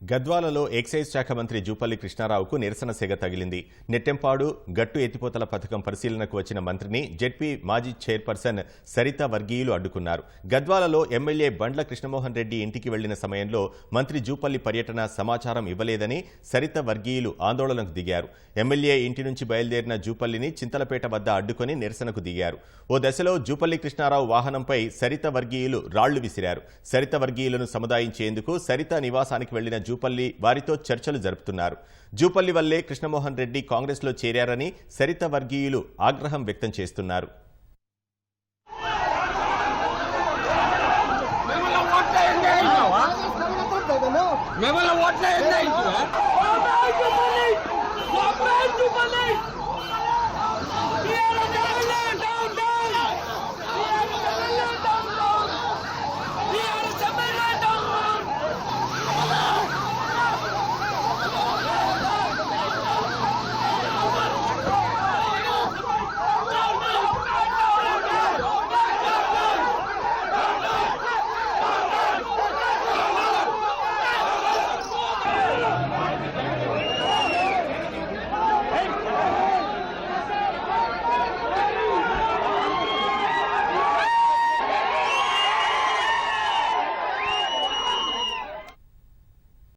గద్వాలలో excise శాఖ మంత్రి జూపల్లి కృష్ణారావుకు నిరసన సెగ తగిలింది. నెట్టెంపాడు గట్టు ఎత్తిపోతల పథకం పరిశీలనకు వచ్చిన మంత్రిని జెడ్పీ మాజీ చైర్పర్సన్ సరిత వర్గీయులు అడ్డుకున్నారు. గద్వాలలో ఎమ్మెల్యే బండ్ల కృష్ణమోహన్ రెడ్డి ఇంటికి వెళ్ళిన సమయంలో మంత్రి జూపల్లి పర్యటన సమాచారం ఇవ్వలేదని సరిత వర్గీయులు ఆందోళనకు దిగారు. ఎమ్మెల్యే ఇంటి నుంచి బయలుదేరిన జూపల్లిని చింతలపేట వద్ద అడ్డుకుని నిరసనకు దిగారు. ఓ దశలో జూపల్లి కృష్ణారావు వాహనంపై సరిత వర్గీయులు రాళ్ళు విసిరారు. సరిత వర్గీయులను సముదాయించేందుకు సరిత నివాసానికి వెళ్ళిన జూపల్లి వారితో చర్చలు జరుపుతున్నారు. జూపల్లి వల్లే కృష్ణమోహన్ రెడ్డి కాంగ్రెస్లో చేరారని సరిత వర్గీయులు ఆగ్రహం వ్యక్తం చేస్తున్నారు. మిమ్మల్ని ఓట్లే